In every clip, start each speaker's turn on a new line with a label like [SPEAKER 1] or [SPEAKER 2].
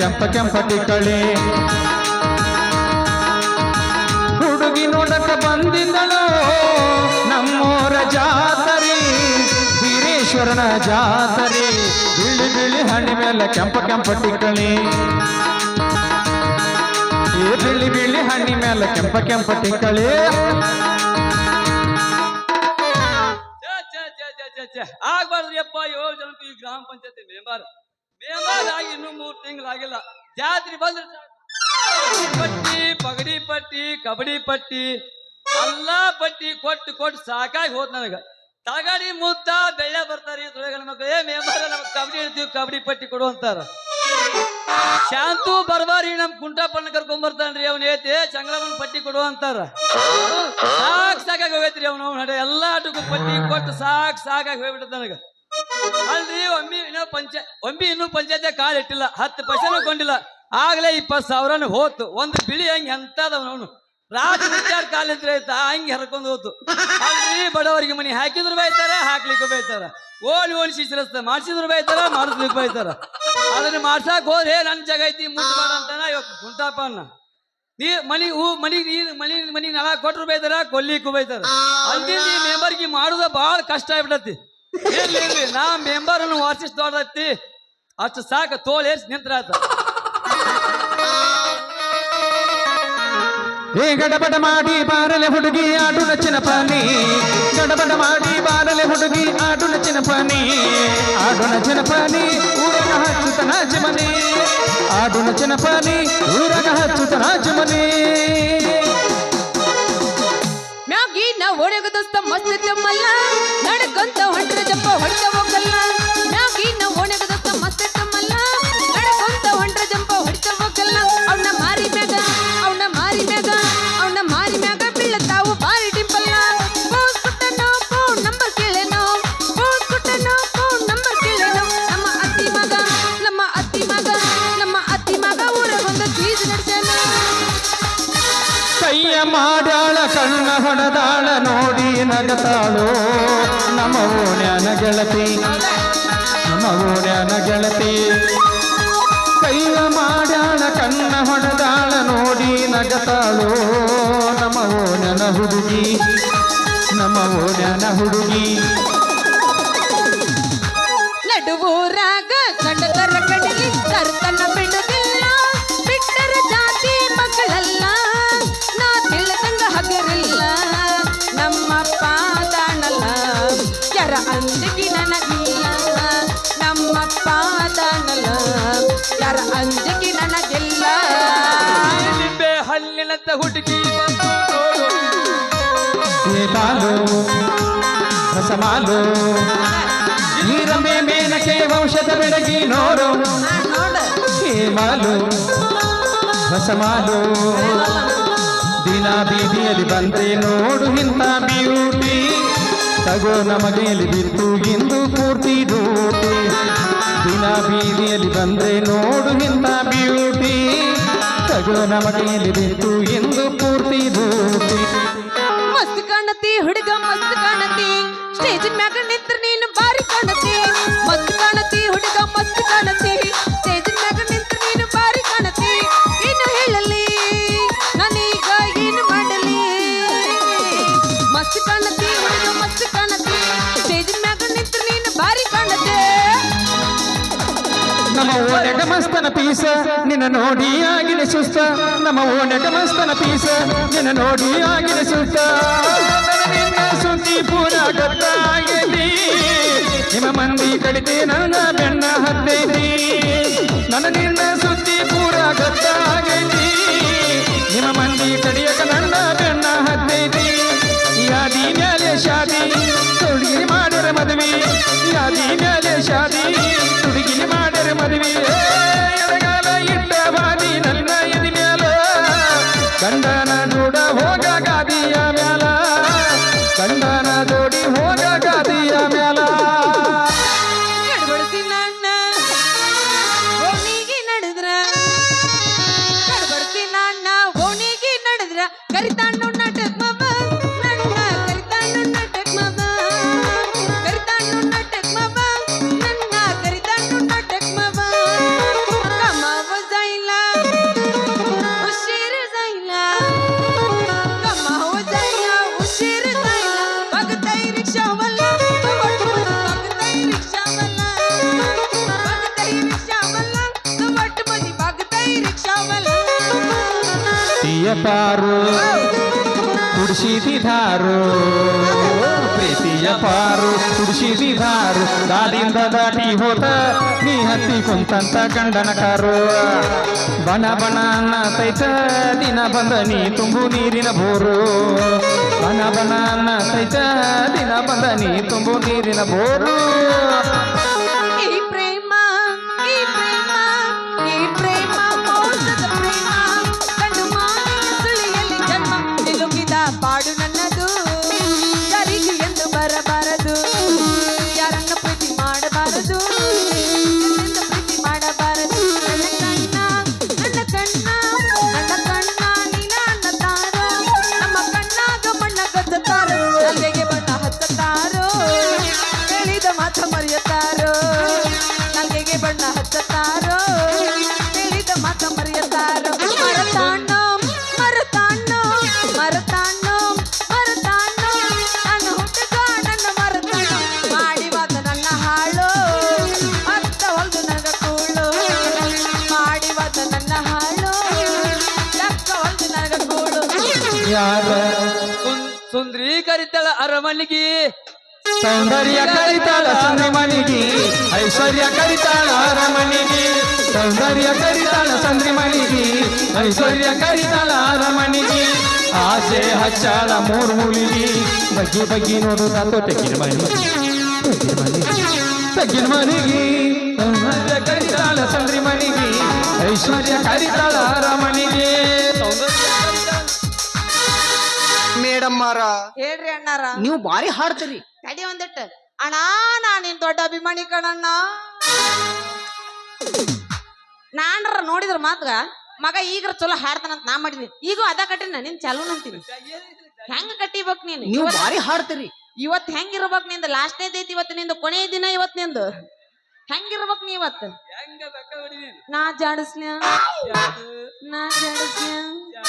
[SPEAKER 1] ಕೆಂಪ ಕೆಂಪ ಟಿಕ್ಕಳಿ ಹುಡುಗಿ ನೋಡಕ ಬಂದಿದ್ದಳು. ನಮ್ಮೂರ ಜಾತರಿ, ವೀರೇಶ್ವರನ ಜಾತರಿ. ಬಿಳಿ ಬಿಳಿ ಹಣ್ಣಿ ಮೇಲೆ ಕೆಂಪ ಕೆಂಪ ಟಿಕ್ಕಳಿ ಈ ಬಿಳಿ ಬಿಳಿ ಹಣ್ಣಿ ಮೇಲೆ ಕೆಂಪ ಕೆಂಪ ಟಿಕ್ಕಳಿ
[SPEAKER 2] ಆಗ್ಬಾರ್ದು ಏಳು ಜನಕ್ಕೂ ಈ ಗ್ರಾಮ ಪಂಚಾಯತಿ ಮೆಂಬರ್ ಮೆಂಬರ್ ಇನ್ನು ಮೂರು ತಿಂಗಳಾಗಿಲ್ಲ. ಜಾತ್ರೆ ಬಂದ್ರೆ. ಪಟ್ಟಿ, ಪಗಡಿ ಪಟ್ಟಿ, ಕಬಡ್ಡಿ ಪಟ್ಟಿ, ಎಲ್ಲಾ ಪಟ್ಟಿ ಕೊಟ್ಟು ಕೊಟ್ಟು ಸಾಕಾಗಿ ಹೋದ್ ನನಗ. ತಗಡಿ, ಮುದ್ದ, ಬೆಳ್ಳೆ ಬರ್ತಾರ ಸುಳೆಗಳ ಮಕ್ಕಳು ಏ ಮೆಂಬರ್ ನಮ್ಗೆ ಕಬಡ್ಡಿ ಇಡ್ತೀವಿ ಕಬಡ್ಡಿ ಪಟ್ಟಿ ಕೊಡು ಅಂತಾರ. ಶಾಂತು, ಬರ್ಬಾರಿ, ನಮ್ ಕುಂಟಪ್ಪನ ಕರ್ಕೊಂಡ್ ಬರ್ತಾನ್ರಿ ಅವ್ನ ಏತಿ. ಚಂಗ್ರಮ್ಮನ ಪಟ್ಟಿ ಕೊಡು ಅಂತಾರ. ಸಾಕ್ ಸಾಕಾಗಿ ಹೋಗೈತ್ರಿ ಅವ್ನ ಅವ್ನ ಎಲ್ಲಾ ಆಟಕ್ಕೂ ಪಟ್ಟಿ ಕೊಟ್ಟು ಸಾಕ್ ಸಾಕಾಗಿ ಹೋಗ್ಬಿಟ್ಟದ ನನಗ. ಅಲ್ರಿ, ಒಮ್ಮಿ ಇನ್ನೂ ಪಂಚ, ಒಮ್ಮಿ ಇನ್ನೂ ಪಂಚಾಯತ್ ಕಾಲ್ ಇಟ್ಟಿಲ್ಲ, ಹತ್ತು ಪೈಸೆನೂ ಕೊಂಡಿಲ್ಲ. ಆಗ್ಲೇ ಇಪ್ಪತ್ತು ಸಾವಿರನು ಹೋತು. ಒಂದು ಬಿಳಿ ಹಂಗೆ ಎಂತದವನು ರಾತ್ರಿ ಮುಚ್ಚಾರ ಕಾಲಿದ್ರೆ ಆಯ್ತಾ ಹಂಗೆ ಹರ್ಕೊಂಡು ಹೋತು. ಅಲ್ರಿ, ಬಡವರಿಗೆ ಮನಿ ಹಾಕಿದ್ರು ಬೈತಾರ, ಹಾಕ್ಲಿಕ್ಕೂ ಬೈತಾರ. ಓಲಿ ಓಲಿ ಶಿಶಿರಸ್ತ ಮಾಡಿಸಿದ್ರು ಬೈತಾರ, ಮಾಡಿಸ್ಲಿಕ್ಕೆ ಬೈತಾರ. ಅದನ್ನ ಮಾಡ್ಸಾಕ್ ಹೋದ್ರೆ ನನ್ನ ಜಾಗ ಐತಿ ಮುಟ್ಬೇಡ ಅಂತಾನ ಇವಾಗ ಕುಂಟಾಪನ್ನ ನೀ ಮನಿ, ಹೂ, ಮನಿ ನೀರ್ ಮನಿ ಮನಿ ನಳ ಕೊಟ್ರು ಬೈತಾರ, ಕೊಲ್ಲಿಕ್ಕೂ ಬೈತಾರ. ಅಲ್ಲಿ ನೀ ಮೆಂಬರ್ಗೆ ಮಾಡುದ ಬಹಳ ಕಷ್ಟ ಆಗ್ಬಿಟ್ಟತಿ ಇರ್ಲಿ ಇರ್ಲಿ ನಾ ಮೆಂಬರ್ ಅನ್ನು ವಾರ್ಸಿಸ್ ದೊಡ್ಡತಿ ಅಷ್ಟು ಸಾಕು ತೋಲ್ ಏರ್ಸಿ ನಿಂತ್ರಾತ
[SPEAKER 1] ಏ ಗಡಬಡ ಮಾಡಿ ಬಾರಲೆ ಹುಡುಗಿ ಆಡು ನಚ್ಚಿನ ಪಾನಿ ಗಡಬಡ ಮಾಡಿ ಬಾರಲೆ ಹುಡುಗಿ ಆಡು ನಚ್ಚಿನ ಪಾನಿ ಆಡು ನಚ್ಚಿನ ಪಾನಿ ಊರಗ ಹಚ್ಚುತ್ತ ನಾಚಮನಿ ಆಡು ನಚ್ಚಿನ ಪಾನಿ ಊರಗ ಹಚ್ಚುತ್ತ ನಾಚಮನಿ
[SPEAKER 3] ಮ್ಯಾಗಿ ನಾ ದೋಸ್ತ ಮಸ್ತ್ ತಮ್ಮಲ್ಲ ನಡ್ಕೊಂತ ಹೊಂಟ್ರ ಜಪ್ಪ ಹೊಡ್ತ ಹೋಗಲ್ಲ.
[SPEAKER 1] ಹೊಡೆದಾಳ ನೋಡಿ ನಗತಾಳು. ನಮ್ಮ ಓಣ್ಯಾನ ಗೆಳತಿ. ನಮ್ಮ ಓಣ್ಯಾನ ಗೆಳತಿ. ಕೈಯ ಮಾಡ್ಯಾಳ ಕಣ್ಣ ಹೊಡೆದಾಳ ನೋಡಿ ನಗತಾಳು. ನಮ್ಮ ಓಣ್ಯನ ಹುಡುಗಿ. ನಮ್ಮ ಓಣ್ಯನ ಹುಡುಗಿ.
[SPEAKER 2] ಹಲ್ಲಿನಂತ ಹುಡುಕಿ
[SPEAKER 1] ಏ ಬಾಲು ರಸಮಾಲು ನೀರಮೆ ಮೇನಕೆ ವಂಶದ ಬೆಳಗಿ ನೋಡು. ಹೇಮಾಲು ರಸಮಾಲು ದಿನ ಬೀದಿಯಲ್ಲಿ ಬಂದೆ ನೋಡು ಇಂಥ ಬ್ಯೂಟಿ ತಗೋ ನಮಗೇಲಿ ಬಿತ್ತು ಇಂದು ಪೂರ್ತಿ ದೂಟಿ ದಿನ ಬೀದಿಯಲ್ಲಿ ಬಂದ್ರೆ ನೋಡು ಇಂಥ ಬ್ಯೂಟಿ ತಗೋ ನಮಗೇಲಿ ಬಿತ್ತು ಎಂದು ಪೂರ್ತಿ ಡೂಟಿ
[SPEAKER 3] ಮಸ್ತ್ ಕಾಣತಿ, ಹುಡುಗ ಮಸ್ತ್ ಕಾಣತಿ. ಸ್ಟೇಜ್ ಮ್ಯಾಗ ನಿಂತ್ರ ನೀನು ಬಾರಿ ಕಾಣತಿ. ಮಸ್ತ್
[SPEAKER 1] ಮಸ್ತನ ಪೀಸ, ನಿನ್ನ ನೋಡಿ ಆಗಿನ ಸುಸ್ತ. ನಮ್ಮ ಓಣೆಗ ಮಸ್ತನ ಪೀಸ, ನಿನ್ನ ನೋಡಿ ಆಗಿನ ಸುಸ್ತ. ನನ್ನ ಸುದ್ದಿ ಪೂರ ಗೊತ್ತಾಗಲಿ ನಿಮ್ಮ ಮಂದಿ ಕಡಿತೆ ನನ್ನ ಬೆಣ್ಣ ಹತ್ತೈತಿ. ನನ್ನ ನಿನ್ನ ಸುದ್ದಿ ಪೂರ ಗೊತ್ತಾಗಲಿ ನಿಮ್ಮ ಮಂದಿ ಕಡಿಯಕ ನನ್ನ ಬೆಣ್ಣ ಹತ್ತೈತಿ. ಯಾದಿ ಮೇಲೆ ಶಾದಿ ತೊಡಗಿ ಮಾಡಿರ ಮದುವೆ. ಯಾದಿ ಮೇಲೆ ಶಾದಿ ಮಾಡ್ಯಾರ ಮದುವೆ. ಎಡಗಾಲ ಇಟ್ಟ ಬಾದಿ ನನ್ನ ಎದಿ ಮ್ಯಾಲ ಗಂಡನ ನೋಡ ಹೋಗ ಪ್ರೀತಿಯ ಪಾರು ಕುಡಿಸಿದಿಧಾರು ಪ್ರೀತಿಯ ಪಾರು. ಕುಡಿಸಿದಿಧಾರು ದಾದಿಂದ ದಾಟಿ ಹೋತ ನೀ ಹತ್ತಿ ಕುಂತಂತ ಗಂಡನ ಕಾರು ಬಣ ಬಣ ತೈತ ದಿನ ಬಂದ ನೀ ತುಂಬು ನೀರಿನ ಬೋರು ಬಣ ಬಣ ತೈತ ದಿನ ಬಂದ ನೀ ತುಂಬು ನೀರಿನ ಬೋರು
[SPEAKER 2] ಸುಂದ್ರೀಕರಿತಳ ಅರಮಣಿಗೆ
[SPEAKER 1] ಸೌಂದರ್ಯ ಕರಿತಾಳ ಸಂದ್ರಿಮಣಿಗಿ ಐಶ್ವರ್ಯ ಕರಿತಾಳ ಅರಮನಿಗೆ. ಸೌಂದರ್ಯ ಕರಿತಾಳ ಸಂದ್ರಿಮಣಿಗಿ ಐಶ್ವರ್ಯ ಕರಿತಾಳ ಅರಮನಿಗೆ. ಆಸೆ ಹಚ್ಚಾಳ ಮೂರು ಮುಳಿಗಿ ಬಗ್ಗಿ ಬಗ್ಗಿ ನೋಡುತ್ತ ತೆಗಿನ ಮನೆ ತಗ್ಗಿನ ಮನೆಗೆ ಸೌಂದರ್ಯ ಕರಿತಾಳ ಸಂದ್ರಿಮಣಿಗಿ ಐಶ್ವರ್ಯ ಕರಿತಾಳ ಅರಮಣಿಗಿ
[SPEAKER 4] ಮೇಡಮ್ ಮಾರ
[SPEAKER 3] ಹೇಳ್ರಿ ಅಣ್ಣಾರ.
[SPEAKER 4] ನೀವು ಬಾರಿ ಹಾಡ್ತೀರಿ
[SPEAKER 3] ಕಡಿ ಒಂದಿಟ್ಟು. ಅಣ್ಣ ನಾ ನಿನ್ ದೊಡ್ಡ ಅಭಿಮಾನಿ ಕಣಣ್ಣ. ನಾನ್ರ ನೋಡಿದ್ರ ಮಾತ್ರ ಮಗ ಈಗ ಚಲೋ ಹಾಡ್ತಾನಂತ ನಾ ಮಾಡಿದ್ವಿ ಈಗ ಅದ ಕಟ್ಟಿನ ನಿನ್ ಚಲೋ ಅಂತೀನಿ. ಹೆಂಗ್ ಕಟ್ಟಿಬೇಕ್ ನೀನ್?
[SPEAKER 4] ನೀವು ಬಾರಿ ಹಾಡ್ತೀರಿ
[SPEAKER 3] ಇವತ್ ಹೆಂಗಿರ್ಬೇಕ್ನಿಂದ? ಲಾಸ್ಟ್ನೇ ಐತಿ ಇವತ್ತು ನಿಂದ ಕೊನೆಯ ದಿನ ಇವತ್ ನಿಂದು. ಹೆಂಗಿರ್ಬೇಕ್ ನೀ ಇವತ್
[SPEAKER 2] ಹೆಂಗ ಬೆಕ್ಕ ಹೊಡಿದೀನಿ
[SPEAKER 3] ನಾ ಜಾಡಿಸ್ಲ್ಯಾ ನಾ ಜಾಡಿಸ್ಲ್ಯಾ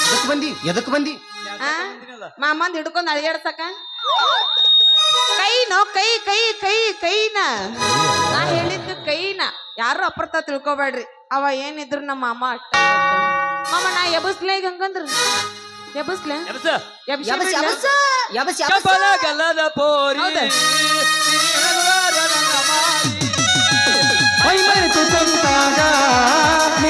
[SPEAKER 4] ಎದಕ್ ಬಂದಿ? ಎದಕ್ ಬಂದಿ?
[SPEAKER 3] ಆ? ಮಾಮಂದ್ ಹಿಡ್ಕೊಂಡ್ ಅಳಿಯಾಡ್ಸಕ? ಕೈನೋ ಕೈ ಕೈ ಕೈ ಕೈನ. ನಾ ಹೇಳಿದ್ದು ಕೈನ. ಯಾರು ಅಪ್ರತ ತಿಳ್ಕೊಬೇಡ್ರಿ. ಅವ ಏನಿದ್ರು ನಮ್ಮ ಅಮ್ಮ ಅಟ್ಟ ಮಾಮ ನಾ ಎಬಸ್ಲೇ ಈಗ ಹಂಗಂದ್ರ? ಎಬಸ್
[SPEAKER 2] ಎಬಸ್.
[SPEAKER 3] ಎಬಸ್
[SPEAKER 4] ಎಬಸ್
[SPEAKER 3] ಎಬಸ್
[SPEAKER 4] ಎಬಸ್ ಎಬಸ್ ಎಬಸ್.
[SPEAKER 2] ಎಬಸ್ ಗಲ್ಲದ
[SPEAKER 1] ಮೈ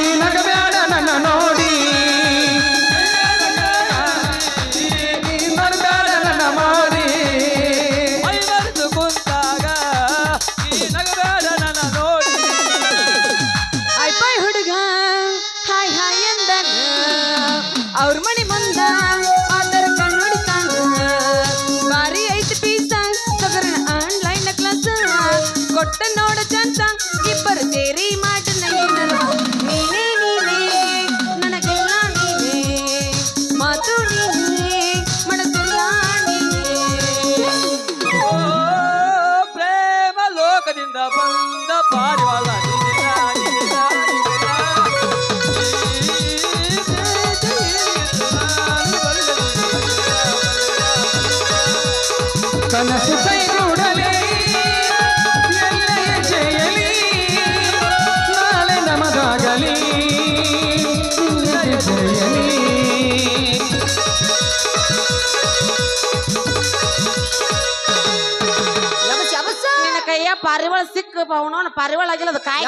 [SPEAKER 2] ಪಾರಿವಾಳ
[SPEAKER 3] ಸಿಕ್ಕ ಅವನವನ ಪಾರಿವಾಳ ಆಗಿಲ್ಲ ಅದು
[SPEAKER 4] ಕಾಯಿ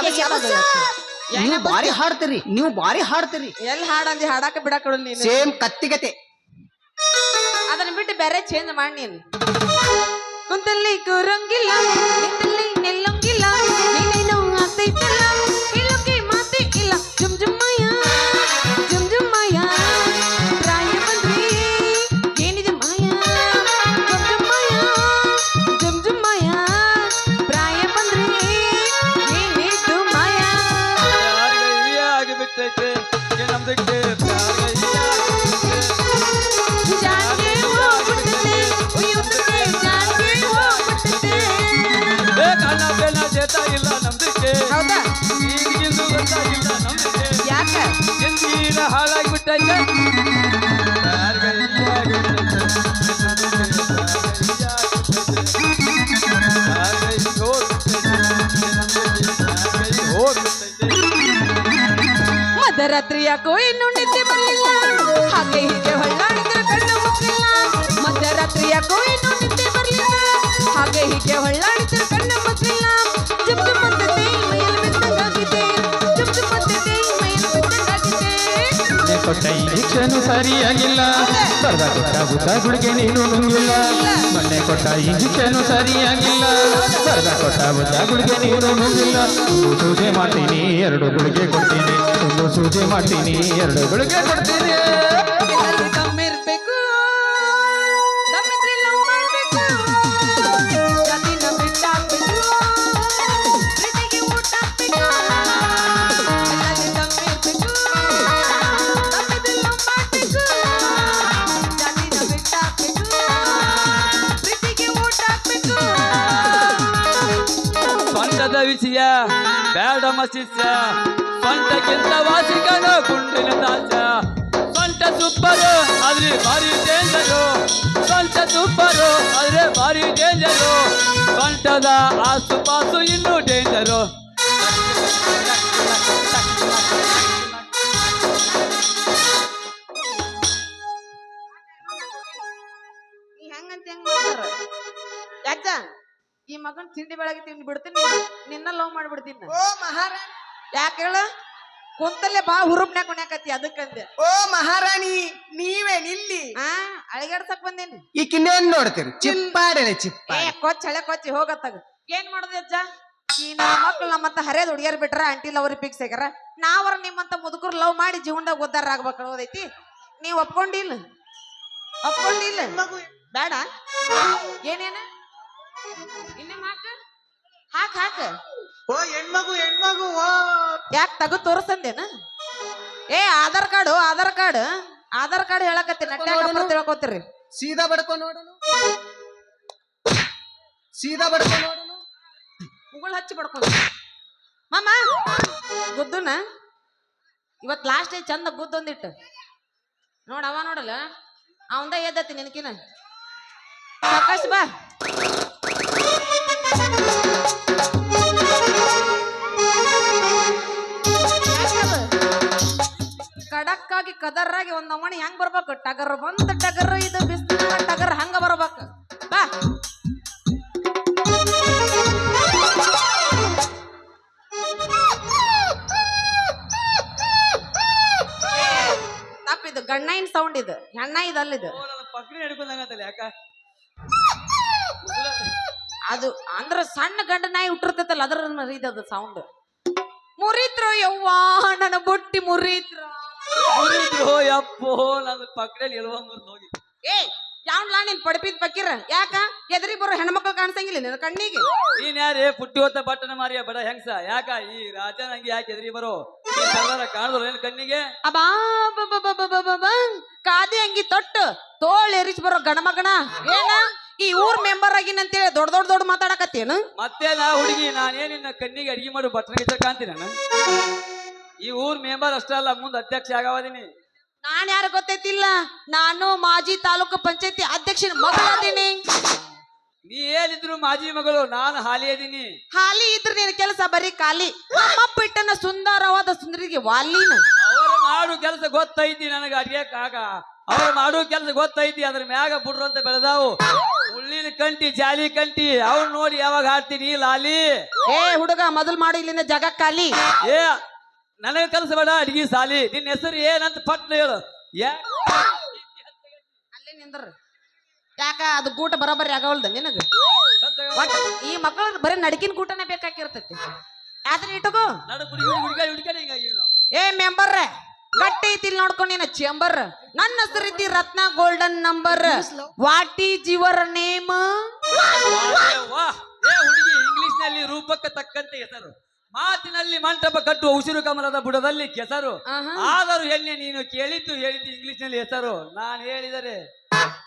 [SPEAKER 4] ನೀವು ಬಾರಿ ಹಾಡ್ತೀರಿ ನೀವು ಬಾರಿ ಹಾಡ್ತೀರಿ.
[SPEAKER 3] ಎಲ್ಲಿ ಹಾಡಂದಿ ಹಾಡಾಕ ಬಿಡಾಕ ನೀನು.
[SPEAKER 4] ಸೇಮ್ ಕತ್ತಿಗತೆ.
[SPEAKER 3] ಅದನ್ನ ಬಿಟ್ಟು ಬೇರೆ ಚೇಂಜ್ ಮಾಡಿ ನೀನು. ಕುಂತಲ್ಲಿ ಕುರಂಗಿಲ್ಲ ನಿಂತಲ್ಲಿ ನಿಲ್ಲಂಗಿಲ್ಲ
[SPEAKER 2] ಜನ ಜೇತ ಇಲ್ಲ ನಂಬಿಕೆ
[SPEAKER 3] ಹೌದಾ
[SPEAKER 2] ಈಗಿಂದು ಬಂದ ಇಲ್ಲ ನಂಬಿಕೆ
[SPEAKER 3] ಯಾಕ
[SPEAKER 2] ಜೀವನ ಹಾಳಾಗ್ಬಿಟ್ಟೈತೆ
[SPEAKER 3] ಮಧ್ಯರಾತ್ರಿ ಯಾಕೋ ಇನ್ನು ನಿದ್ದೆ ಬರಲಿಲ್ಲ ಹಾಗೆ ಹೀಗೆ ಹೊಳ್ಳಾಡಿದ್ರೆ ಕಣ್ಣು ಮುಚ್ಚಲಿಲ್ಲ ಮಧ್ಯರಾತ್ರಿ ಯಾಕೋ ಇನ್ನು ನಿದ್ದೆ ಬರಲಿಲ್ಲ ಹಾಗೆ
[SPEAKER 1] ಹೀಗೆ ಹೊಳ್ಳಾಡಿದ್ರೆ ಇಂಜೆಕ್ಷನ್ ಸರಿಯಾಗಿಲ್ಲ. ಬರ್ದ ಕೊಟ್ಟ ಬುದ್ಧ ಗುಳಿಗೆ ನೀನು ನುಂಗಿಲ್ಲ. ಮೊನ್ನೆ ಕೊಟ್ಟ ಇಂಜೆಕ್ಷನ್ ಸರಿಯಾಗಿಲ್ಲ. ಬರ್ದ ಕೊಟ್ಟ ಬುದ್ಧ ಗುಳಿಗೆ ನೀನು ನುಂಗಿಲ್ಲ. ಒಂದು ಸೂಜೆ ಮಾಡ್ತೀನಿ, ಎರಡು ಗುಳಿಗೆ ಕೊಡ್ತೀನಿ. ಒಂದು ಸೂಜೆ ಮಾಡ್ತೀನಿ, ಎರಡು ಗುಳಿಗೆ ಕೊಡ್ತೀನಿ.
[SPEAKER 2] ಸೊಂಟದ ವಿಷಯ ಬೇಡ ಮಸಿಸ್ಯ ಸೊಂಟಕ್ಕಿಂತ ವಾಸಿಕನ ಗುಂಡಿನ ತಾಚ ಸೊಂಟ ಸೂಪರು ಆದ್ರೆ ಭಾರಿ ಡೇಂಜರು ಸೊಂಟ ಸೂಪರು ಆದ್ರೆ ಭಾರಿ ಡೇಂಜರು ಸೊಂಟದ ಆಸುಪಾಸು ಇನ್ನೂ ಡೇಂಜರು
[SPEAKER 3] ಮಗನ್ ತಿಂಡಿ ಬೆಳಗ್ಗೆ ತಿಂದು ಬಿಡ್ತೀನಿ ನಿನ್ನ ಲವ್ ಮಾಡ್ಬಿಡ್ತೀನಿ
[SPEAKER 4] ಓ ಮಹಾರಾಣಿ.
[SPEAKER 3] ಯಾಕೆ ಹೇಳ? ಕುಂತಲ್ಲೇ ಬಾ ಹುರುಪ್ನ್ಯಾಗ ಕುಣ್ಯಾಕತ್ತಿ ಅದಕ್ಕಂದೆ
[SPEAKER 4] ಓ ಮಹಾರಾಣಿ ನೀವೇ ನಿಲ್ಲಿ.
[SPEAKER 3] ಆ ಅಳಿಗಾಡ್ಸಕ್ ಬಂದೇನಿ.
[SPEAKER 4] ಈಗ ಇನ್ನೇನ್ ನೋಡ್ತೀನಿ ಚಿಪ್ಪಾಡಲೆ ಚಿಪ್ಪ
[SPEAKER 3] ಏ ಕೊಚ್ಚ ಹಳೆ ಕೊಚ್ಚಿ ಹೋಗತ್ತಾಗ ಏನ್ ಮಾಡೋದು ಅಜ್ಜ? ಈ ನಮ್ಮ ಮಕ್ಳು ನಮ್ಮಂತ ಹರಿಯದ ಹುಡುಗಿಯರ್ ಬಿಟ್ರ ಆಂಟಿ ಲವರ್ ಫಿಕ್ಸ್ ಆಗ್ಯಾರ ನಾವರ ನಿಮ್ಮಂತ ಮುದುಕರು ಲವ್ ಮಾಡಿ ಜೀವನದಾಗ ಉದ್ದಾರ ಆಗ್ಬೇಕು ಹೋದೈತಿ ನೀವ್ ಒಪ್ಕೊಂಡಿಲ್ಲ? ಒಪ್ಕೊಂಡಿಲ್ಲ? ಬೇಡ. ಏನೇನ? ಹಾಕ ಹಾಕ್ ಹಾಕ.
[SPEAKER 4] ಓ ಹೆಣ್ಮಗು ಹೆಣ್ಮಗು ಓ.
[SPEAKER 3] ಯಾಕೆ ತಗು ತೋರಿಸ್ತಂದೇನ ಏ Aadhaar card Aadhaar card. Aadhaar card ಹೇಳಕತ್ತಿ ನಟ್ಯಾಕ ತಿಳ್ಕೊತೀರಿ.
[SPEAKER 4] ಸೀದಾ ಬಡ್ಕೊ ನೋಡೋನು ಸೀದಾ ಬಡ್ಕೊ ನೋಡೋನು
[SPEAKER 3] ಉಗುಳ್ ಹಚ್ಚಿ ಬಡ್ಕೊ ಮಾಮ ಗುದ್ದುನ? ಇವತ್ ಲಾಸ್ಟ್ ಚಂದ ಗುದ್ದೊಂದಿಟ್ಟು. ನೋಡ ನೋಡವ ನೋಡಲ್ಲ? ಅವಂದ ಎದ್ದತಿ ನಿನಕಿನ? ಸಾಕಷ್ಟು ಬಾ. ಖಡಕ್ ಆಗಿ ಕದರ್ರಾಗಿ ಒಂದ್ ನಮಣಿ ಹೆಂಗ್ ಬರ್ಬೇಕು? ಟಗರ್ ಬಂದ್ ಟಗರ್, ಇದು ಬಿಸಿಲ ಟಗರ್, ಹಂಗ ಬರ್ಬೇಕು. ಬಾ. ತಪ್ಪಿದು ಗಣ್ಣೈನ್ ಸೌಂಡ್ ಇದು. ಹೆಣ್ಣ ಇದಲ್ಲಿದು
[SPEAKER 2] ಪಕ್ಕನೆ ಹಿಡ್ಕೊಂಡಂಗತ್ತಲ್ಲ ಯಾಕ?
[SPEAKER 3] ಅದು ಅಂದ್ರ ಸಣ್ಣ ಗಂಡ ನಾಯಿ ಹುಟ್ಟಿರ್ತೈತಲ್ಲ ಅದ್ರ ಅದು ಸೌಂಡ್ ಮುರಿತ್ರ ಯವ್ವಾ ನನ್ನ ಬುಟ್ಟಿ ಮುರಿದ್ರು
[SPEAKER 2] ಮುರಿದ್ರು ಯಪ್ಪೋ ನನ್ನ ಪಕ್ಕದಲ್ಲಿ ಎಲ್ವ ಮುರಿದು ಹೋಗಿ
[SPEAKER 3] ಏ ಯಾವ್ಲಾ ನೀನ್ ಪಡಪಿದ್ ಪಕ್ಕಿರ ಯಾಕ ಎದ್ರಿ ಬರೋ ಹೆಣ್ಮಕ್ಳು ಕಾಣಿಸಂಗಿಲ್ಲ ನಿನ್ನ ಕಣ್ಣಿಗೆ
[SPEAKER 2] ನೀನ್ ಯಾರೇ ಪುಟ್ಟಿ ಹೊತ್ತ ಬಟ್ಟನ ಮಾರಿಯ ಬಡ ಹೆಂಗ್ಸ ಯಾಕ ಈ ರಾಜನಂಗಿ ಯಾಕೆ ಎದ್ರಿ ಬರೋ ಕಾಣದ್ರು ಏನ್ ಕಣ್ಣಿಗೆ
[SPEAKER 3] ಅಬಾ. ಕಾದಿ ಅಂಗಿ ತೊಟ್ಟು ತೋಳ್ ಎರಿಸ್ ಬರೋ ಗಣಮಗಣ ಏನ ಈ ಊರ್ ಮೆಂಬರ್ ಆಗಿನ ಅಂತೇಳಿ ದೊಡ್ಡ ದೊಡ್ಡ ದೊಡ್ಡ ಮಾತಾಡಕತ್ತೇನು?
[SPEAKER 2] ಮತ್ತೆ ನಾ ಹುಡುಗಿ ನಾನೇನ್ ನಿನ್ನ ಕಣ್ಣಿಗೆ ಅಡಿಗೆ ಮಾಡು ಬಟ್ಟನ ಗಿಟ್ಟ ಕಾಣ್ತೀನಿ ನಾನು ಈ ಊರ್ ಮೆಂಬರ್ ಅಷ್ಟೇ ಅಲ್ಲ ಮುಂದೆ ಅಧ್ಯಕ್ಷ ಆಗವಾದೀನಿ
[SPEAKER 3] ನಾನ್ ಯಾರು ಗೊತ್ತೈತಿಲ್ಲ? ನಾನು ಮಾಜಿ ತಾಲೂಕು ಪಂಚಾಯತಿ ಅಧ್ಯಕ್ಷನ ಮಗಳದೀನಿ
[SPEAKER 2] ನೀ ಏನಿದ್ರು ಮಾಜಿ ಮಗಳು ನಾನು ಹಾಲಿ ಅದೀನಿ.
[SPEAKER 3] ಹಾಲಿ ಇದ್ರೆ ನಿನ್ ಕೆಲಸ ಬರೀ ಖಾಲಿ. ನಮ್ಮಪ್ಪ ಇಟ್ಟನ ಸುಂದರವಾದ ಸುಂದರಿಗೆ ವಾಲಿನ
[SPEAKER 2] ಅವರು ಮಾಡು ಕೆಲಸ ಗೊತ್ತೈತಿ ನನಗೆ ಅಡಿಯಕ್ಕಾಗ ಆಗ. ಅವ್ರ ಮಾಡೋ ಕೆಲಸ ಗೊತ್ತೈತಿ ಅದ್ರ ಮ್ಯಾಗ ಬುಡ್ರು ಅಂತ ಬೆಳೆದಾವು ಮುಳ್ಳಿನ ಕಂಟಿ ಜಾಲಿ ಕಂಟಿ ಅವ್ನ ನೋಡಿ ಯಾವಾಗ ಹಾಡ್ತೀನಿ ಲಾಲಿ
[SPEAKER 3] ಏ ಹುಡುಗ ಮೊದಲ್ ಮಾಡಿ ಇಲ್ಲಿಂದ ಜಾಗ ಖಾಲಿ
[SPEAKER 2] ಏ ನನಗೆ ಕೆಲಸ ಬೇಡ ಅಡಿಗೆ ಸಾಲಿ ನಿನ್ನ ಹೆಸರು ಏನಂತ ಪಟ್ನ ಹೇಳು ಯಾ
[SPEAKER 3] ಅಲ್ಲೇ ನಿಂದ್ರ ಯಾಕ ಅದು ಕೂಟ ಬರೋಬ್ಬರಿ ಆಗವಲ್ದ ನಿನಗ ಒಟ್ಟ ಈ ಮಕ್ಕಳ ಬರೀ ನಡಕಿನ ಕೂಟನೇ ಬೇಕಾಗಿರ್ತೈತಿ ಆದ್ರೆ ಇಟ್ಟಗೋ
[SPEAKER 2] ನಡು ಕುಡಿ ಹುಡುಗಿ ಹುಡುಗ ಹುಡುಗಡೆ ಹಿಂಗಾಗಿ ನಾವು
[SPEAKER 3] ಏ ಮೆಂಬರ್ರೆ ಗಟ್ಟಿ ಐತಿ ಇಲ್ಲಿ ನೋಡ್ಕೊಂಡು ನಿನ್ನ ಚೇಂಬರ್ ನನ್ನ ಹೆಸರಿದ್ದಿ Ratna golden number. What
[SPEAKER 2] is your name ಹುಡುಗಿ ಇಂಗ್ಲಿಷ್ನಲ್ಲಿ ರೂಪಕ್ಕೆ ತಕ್ಕಂತೆ ಹೆಸರು. ಮಾತಿನಲ್ಲಿ ಮಂಟಪ ಕಟ್ಟುವ ಉಸಿರು ಕಮಲದ ಬುಡದಲ್ಲಿ ಕೆಸರು. ಆದರೂ ಎಣ್ಣೆ ನೀನು ಕೇಳಿತು ಹೇಳಿತು ಇಂಗ್ಲಿಷ್ನಲ್ಲಿ ಹೆಸರು. ನಾನು ಹೇಳಿದರೆ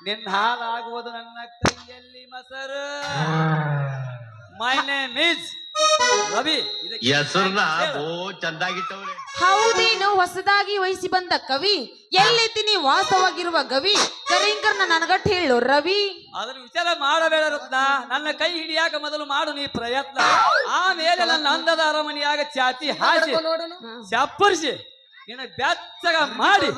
[SPEAKER 2] ನಿನ್ನ ಹಾಲಾಗುವುದು ನನ್ನ ಕೈಯಲ್ಲಿ ಮಸರು. ಮೈ ನೇಮ್ ಇಸ್ ರವಿ ಇದಕ್ಕೆ
[SPEAKER 5] ಹೆಸರ್ನ
[SPEAKER 2] ಹೇಳು.
[SPEAKER 5] ಓ ಚಂದಾಗಿಟ್ಟವ್ರೆ.
[SPEAKER 3] ಹೌದೇನು ಹೊಸದಾಗಿ ವಹಿಸಿ ಬಂದ ಕವಿ ಎಲ್ಲೈತಿ ವಾಸವಾಗಿರುವ ಗವಿ? ಕರಿಂಕರ್ನ ನನಗಟ್ ಹೇಳು ರವಿ.
[SPEAKER 2] ಅದ್ರ ವಿಚಾರ ಮಾಡಬೇಡ ರತ್ನ ನನ್ನ ಕೈ ಹಿಡಿಯಾಕ ಮೊದಲು ಮಾಡು ನೀ ಪ್ರಯತ್ನ. ಆಮೇಲೆ ನನ್ನ ಅಂದದ ಅರಮನೆಯಾಗ ಚಾತಿ ಹಾಸಿ
[SPEAKER 4] ನೋಡೋನು
[SPEAKER 2] ಚಪ್ಪರಿಸಿ ನಿನ್ನ ಬೆಚ್ಚಗ ಮಾಡಿ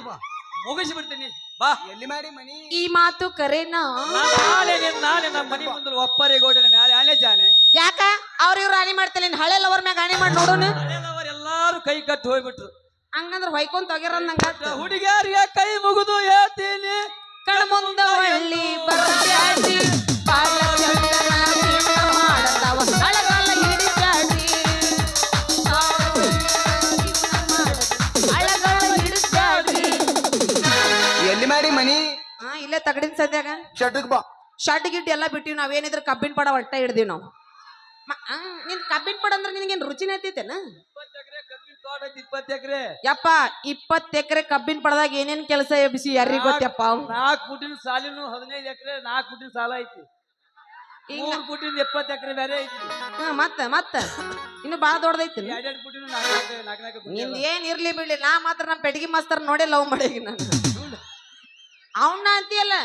[SPEAKER 2] ಮುಗಿಸಿ ಬಿಡ್ತೀನಿ ಬಾ.
[SPEAKER 4] ಎಲ್ಲಿ ಮಾಡಿ ಮನಿ
[SPEAKER 3] ಈ ಮಾತು ಕರೆನಾ?
[SPEAKER 2] ನಾಳೆ ನಿನ್ ನಾಳೆ ನಮ್ಮ ಮನೆ ಮುಂದೆ ಒಪ್ಪರೆ ಗೋಡನ ಮ್ಯಾಲೆ ಹಣೆ ಜಾನೆ.
[SPEAKER 3] ಯಾಕ? ಅವ್ರ ಇವ್ರು ಆಣಿ ಮಾಡ್ತಿಲ್ಲ ಹಳೆ ಲವರ್ ಮ್ಯಾಗ ಆಣಿ ಮಾಡಿ ನೋಡೋಣ
[SPEAKER 2] ಎಲ್ಲಾರು ಕೈ ಕಟ್ಟಿ ಹೋಗ್ಬಿಟ್ರು.
[SPEAKER 3] ಹಂಗಂದ್ರ ಹೊಯ್ಕೊಂತ ಹೋಗ್ಯಾರ ನಂಗ
[SPEAKER 2] ಹುಡುಗಿಯರಿಗೆ ಕೈ ಮುಗಿದು ಹೇಳ್ತೀನಿ.
[SPEAKER 3] ಕಣ ಮುಂದ ಒಳ್ಳಿ ಬರಬ್ಯಾಡ್ರಿ. ಬಾಳ ತಗಡಿನ ಸದ್ಯಾಗ?
[SPEAKER 4] ಶಟಕ್ ಬಾ.
[SPEAKER 3] ಶರ್ಟ್ ಗಿಟ್ ಎಲ್ಲ ಬಿಟ್ಟಿವಿ ನಾವೇನಿದ್ರ ಕಬ್ಬಿನ ಪಡ ಒಟ್ಟ ಹಿಡ್ದೀವಿ ನಾವು. ನಿನ್ ಕಬ್ಬಿನ ಪಡ ಅಂದ್ರೆ ನಿನಗೇನ್ ರುಚಿನ ಐತೈತೇನ?
[SPEAKER 2] ಇಪ್ಪತ್ತು ಎಕರೆ ಕಬ್ಬಿನ ತೋಟ ಐತಿ ಇಪ್ಪತ್ತು ಎಕರೆ
[SPEAKER 3] ಯಪ್ಪ ಇಪ್ಪತ್ ಎಕರೆ ಕಬ್ಬಿನ ಪಡದಾಗ ಏನೇನ್ ಕೆಲಸ ಎಬ್ಸಿ ಯಾರಿಗ ಗೊತ್ತಪ್ಪ
[SPEAKER 2] ನಾಲ್ಕು ಫುಟಿನ ಸಾಲಿನ ಹದಿನೈದು ಎಕರೆ ನಾಲ್ಕು ಫುಟಿನ ಸಾಲ ಐತಿ. ಮೂರು ಫುಟಿನ ಎಪ್ಪತ್ತು ಎಕರೆ ಬೇರೆ ಐತಿ.
[SPEAKER 3] ಹಾ ಮತ್ತ ಮತ್ತ. ಇನ್ನು ಬಾಳ ದೊಡ್ಡದೈತಿ
[SPEAKER 2] ಎರಡೆರಡು ಫುಟಿನ ನಾಲ್ಕು ನಾಲ್ಕು
[SPEAKER 3] ನಿಂದ ಏನ್ ಇರ್ಲಿ ಬಿಡ್ಲಿ ನಾ ಮಾತ್ರ ನಮ್ಮ ಪೆಟ್ಗಿ ಮಾಸ್ತರ್ ನೋಡೇ ಲವ್ ಮಾಡಿ ನಾನು. ಅವನ್ನ ಅಂತೀಯಲ್ಲ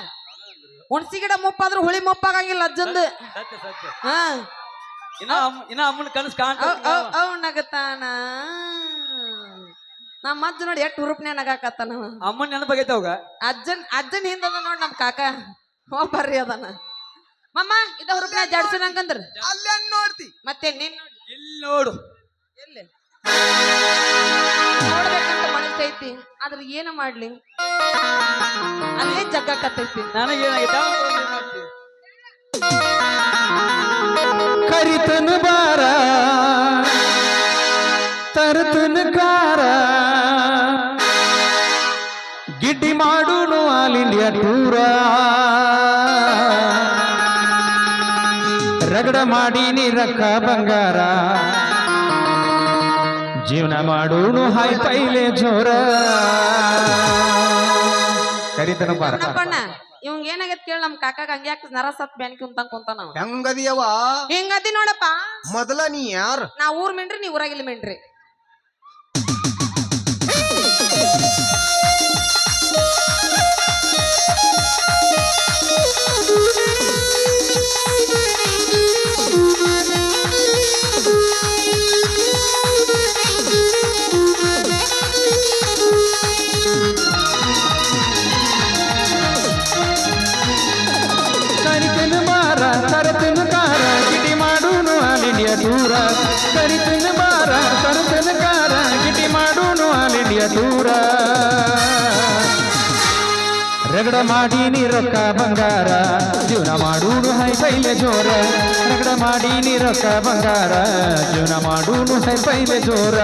[SPEAKER 3] ಹುಣಸಿ ಗಿಡ ಮುಪ್ಪಾದ್ರೂ ಹುಳಿ ಮುಪ್ಪಾಗಂಗಿಲ್ಲ ಅಜ್ಜಂದು.
[SPEAKER 2] ಸತ್ಯ ಸತ್ಯ
[SPEAKER 3] ಹಾ.
[SPEAKER 2] ಇನ್ನ ಅಮ್ಮ- ಇನ್ನ ಅಮ್ಮನ ಕನಸು ಕಾಣ್ತ
[SPEAKER 3] ಅವ್ ನಗತಾನ. ನಮ್ಮ ಅಜ್ಜ ನೋಡಿ ಎಷ್ಟು ಹುರುಪ್ನೆ ನಗಾಕತ್ತಾನ ಅವ.
[SPEAKER 2] ಅಮ್ಮನ ನೆನಪಾಗೈತೆ ಅವಾಗ?
[SPEAKER 3] ಅಜ್ಜನ್ ಅಜ್ಜನ್ ಹಿಂದದ ನೋಡ್ ನಮ್ ಕಾಕ. ಹೋ ಬರ್ರಿ ಅದನ ಮಮ್ಮ ಇದ ಹುರುಪ್ನ ಜಡ್ಸು ನಂಗಂದ್ರ
[SPEAKER 4] ಅಲ್ಲೇ ನೋಡ್ತಿ?
[SPEAKER 3] ಮತ್ತೆ ನೀನ್ ನೋಡಿ
[SPEAKER 2] ಇಲ್ಲಿ ನೋಡು.
[SPEAKER 3] ಎಲ್ಲಿ? ನೋಡ್ಬೇಕಂತ ಮನಸ್ಸೈತಿ ಆದ್ರೆ ಏನು ಮಾಡ್ಲಿ? ಅಲ್ಲೇ ಜಗ್ಗಕತ್ತೈತಿ
[SPEAKER 2] ನನಗೇನಾಗೈತೆ?
[SPEAKER 1] ಕರಿತನು ಬಾರ ತರತನು ಕಾರ. ಗಿಡ್ಡಿ ಮಾಡುನು ಆಲ್ ಇಂಡಿಯಾ ಟೂರ ರಗಡ ಮಾಡಿ ರಕ್ಕ ಬಂಗಾರ. ಜೀವನ ಮಾಡೋನು ಹಾಯ್ ಪೈಲೆ ಜೋರ. ಕರಿತನ ಬಾರ
[SPEAKER 3] ನಮ್ಮಣ್ಣ ಇವಂಗ ಏನಾಗೈತ್ ಕೇಳ ನಮ್ ಕಾಕಾಗ ಹಂಗ್ಯಾಕ ನರ ಸತ್ ಬ್ಯಾನ್ ಕುಂತ ಕುಂತಾನ.
[SPEAKER 4] ಹೆಂಗದಿಯವ
[SPEAKER 3] ಹಿಂಗದಿ ನೋಡಪ್ಪ.
[SPEAKER 4] ಮೊದಲ ನೀ ಯಾರ್?
[SPEAKER 3] ನಾ ಊರ್ ಮಿಂಡ್ರಿ ನೀ ಊರಾಗಿಲ್ಲ ಮಿಂಡ್ರಿ.
[SPEAKER 1] ಕರಿತನ ಬಾರ ತರತನ ಕಾರ, ಗಿಟಿ ಮಾಡೋನು ಆಲ್ ಇಂಡಿಯಾ ಟೂರ ರಗಡ ಮಾಡಿ ನೀ ರೊಕ್ಕ ಬಂಗಾರ, ಜೀವನ ಮಾಡೂನು ಹೈ ಪೈಲೆ ಜೋರ. ರಗಡ ಮಾಡಿ ನೀ ರೊಕ್ಕ ಬಂಗಾರ, ಜೀವನ ಮಾಡೂನು ಹೈ ಪೈಲೆ ಜೋರ.